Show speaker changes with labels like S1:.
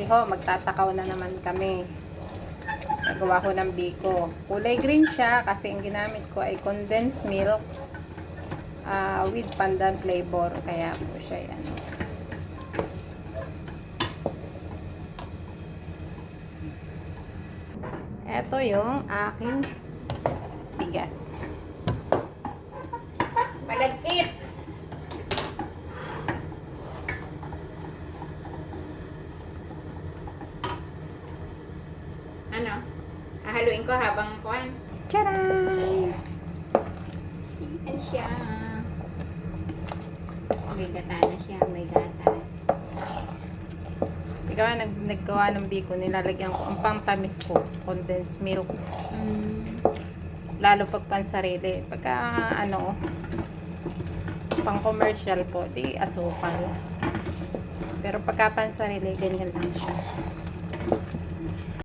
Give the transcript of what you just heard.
S1: Iho, magtatakaw na naman kami. Nagawa ko ng biko. Kulay green siya kasi ang ginamit ko ay condensed milk ah, with pandan flavor. Kaya po siya yan. Ito yung aking bigas.
S2: Malagkit! Ano? Ahaluin ko habang kuhan.
S1: Charan!
S2: Yan siya. May gata na siya. May gatas.
S1: Ikaw nag naggawa ng biko, nilalagyan ko ang pangtamis ko, condensed milk.
S2: Mm.
S1: Lalo pag pansarili. Pagka ano, pang commercial po, di asukal. Pero pagka pansarili, ganyan lang siya.